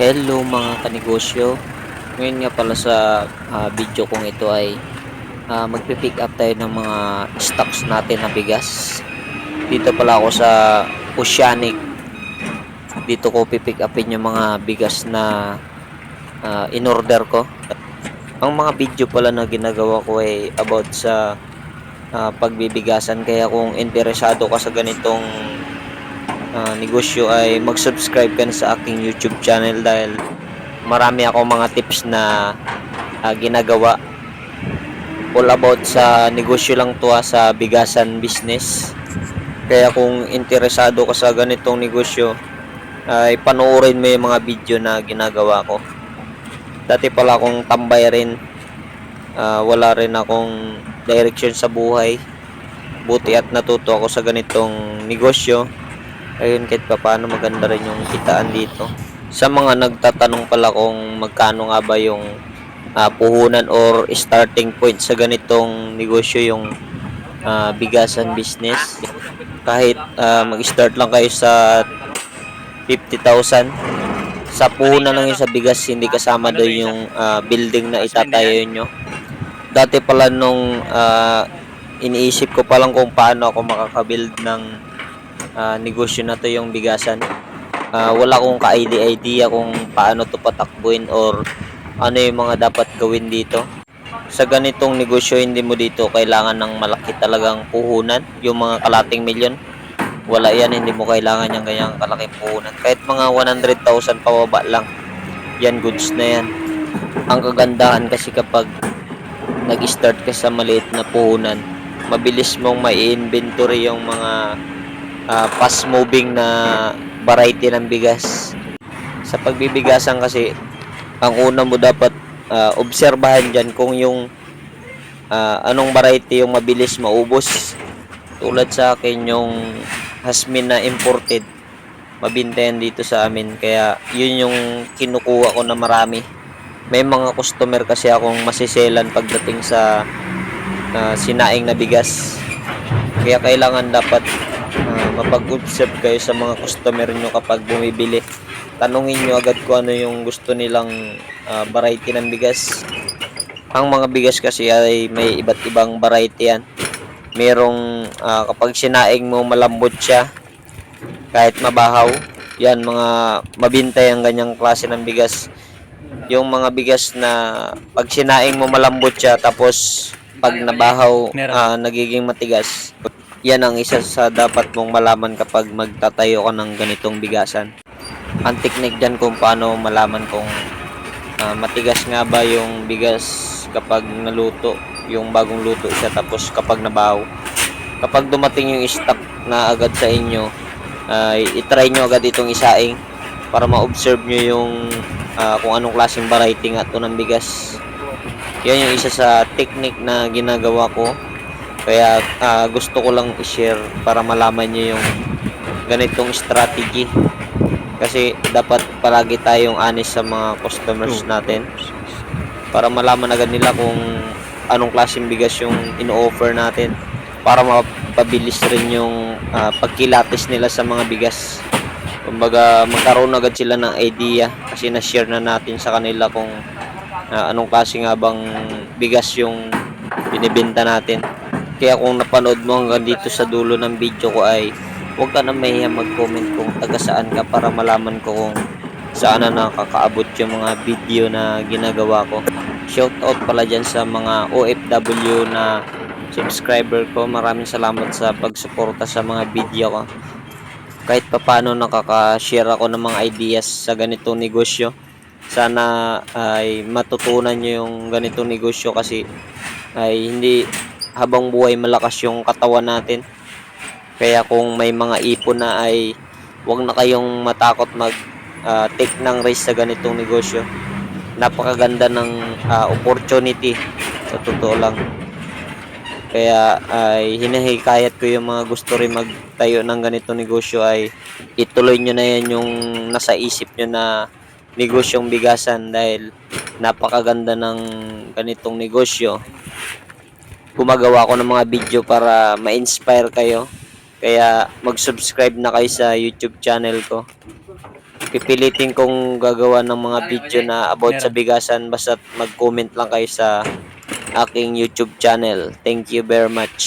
Hello mga kanegosyo. Ngayon nga pala sa ah, video kong ito ay uh, magpipick up tayo ng mga stocks natin na bigas. Dito pala ako sa Oceanic. Dito ko pipick upin yung mga bigas na ah, in-order ko. Ang mga video pala na ginagawa ko ay about sa ah, pagbibigasan. Kaya kung interesado ka sa ganitong ah, negosyo ay mag-subscribe ka sa aking YouTube channel dahil marami ako mga tips na ah, ginagawa all about sa negosyo lang to ah, sa bigasan business. Kaya kung interesado ka sa ganitong negosyo ay panoorin mo yung mga video na ginagawa ko. Dati pala akong tambay rin. Ah, wala rin akong direction sa buhay. Buti at natuto ako sa ganitong negosyo ayun kahit pa paano maganda rin yung kitaan dito. Sa mga nagtatanong pala kung magkano nga ba yung ah, puhunan or starting point sa ganitong negosyo yung ah, bigasan business. Kahit ah, mag-start lang kayo sa 50,000 sa puhunan lang yung sa bigas hindi kasama doon yung ah, building na itatayo nyo. Dati pala nung ah, iniisip ko pa lang kung paano ako makakabuild ng ah, negosyo na to yung bigasan. Ah, wala akong ka-idea kung paano to patakbuhin or ano yung mga dapat gawin dito. Sa ganitong negosyo, hindi mo dito kailangan ng malaki talagang puhunan, yung mga kalating milyon. Wala yan, hindi mo kailangan yung ganyang kalaking puhunan. Kahit mga 100,000 pababa lang, yan goods na yan. Ang kagandahan kasi kapag nag-start ka sa maliit na puhunan, mabilis mong mai-inventory yung mga ah, fast moving na variety ng bigas. Sa pagbibigasan kasi, ang una mo dapat ah, obserbahan dyan kung yung ah, anong variety yung mabilis maubos. Tulad sa akin yung hasmin na imported, mabintayan dito sa amin. Kaya yun yung kinukuha ko na marami may mga customer kasi akong masiselan pagdating sa ah, sinaing na bigas. Kaya kailangan dapat ah, mapag-observe kayo sa mga customer nyo kapag bumibili. Tanungin nyo agad kung ano yung gusto nilang ah, variety ng bigas. Ang mga bigas kasi ay may iba't ibang variety yan. Merong ah, kapag sinaing mo malambot siya, kahit mabahaw, yan mga mabintay ang ganyang klase ng bigas yung mga bigas na pag sinaing mo malambot siya tapos pag nabahaw ah, nagiging matigas yan ang isa sa dapat mong malaman kapag magtatayo ka ng ganitong bigasan ang technique dyan kung paano malaman kung ah, matigas nga ba yung bigas kapag naluto yung bagong luto siya tapos kapag nabahaw kapag dumating yung stock na agad sa inyo ay itry nyo agad itong isaing para ma-observe nyo yung ah, kung anong klaseng variety nga to ng bigas. Yan yung isa sa technique na ginagawa ko. Kaya ah, gusto ko lang i-share para malaman nyo yung ganitong strategy. Kasi dapat palagi tayong honest sa mga customers natin. Para malaman agad nila kung anong klaseng bigas yung ino-offer natin. Para mapabilis rin yung ah, pagkilatis nila sa mga bigas. Kumbaga, magkaroon agad sila ng idea kasi na-share na natin sa kanila kung ah, anong klase nga bang bigas yung binibenta natin. Kaya kung napanood mo hanggang dito sa dulo ng video ko ay huwag ka na mahiya mag-comment kung taga saan ka para malaman ko kung saan na nakakaabot yung mga video na ginagawa ko. Shout out pala dyan sa mga OFW na subscriber ko. Maraming salamat sa pagsuporta sa mga video ko kahit papano nakaka-share ako ng mga ideas sa ganitong negosyo. Sana ay matutunan nyo yung ganitong negosyo kasi ay hindi habang buhay malakas yung katawan natin. Kaya kung may mga ipon na ay wag na kayong matakot mag ah, take ng risk sa ganitong negosyo. Napakaganda ng ah, opportunity sa totoo lang. Kaya ay hinahikayat ko yung mga gusto rin magtayo ng ganito negosyo ay ituloy nyo na yan yung nasa isip nyo na negosyong bigasan dahil napakaganda ng ganitong negosyo. Gumagawa ko ng mga video para ma-inspire kayo. Kaya mag-subscribe na kayo sa YouTube channel ko. pipilitin kong gagawa ng mga video na about sa bigasan basta mag-comment lang kayo sa aking YouTube channel. Thank you very much.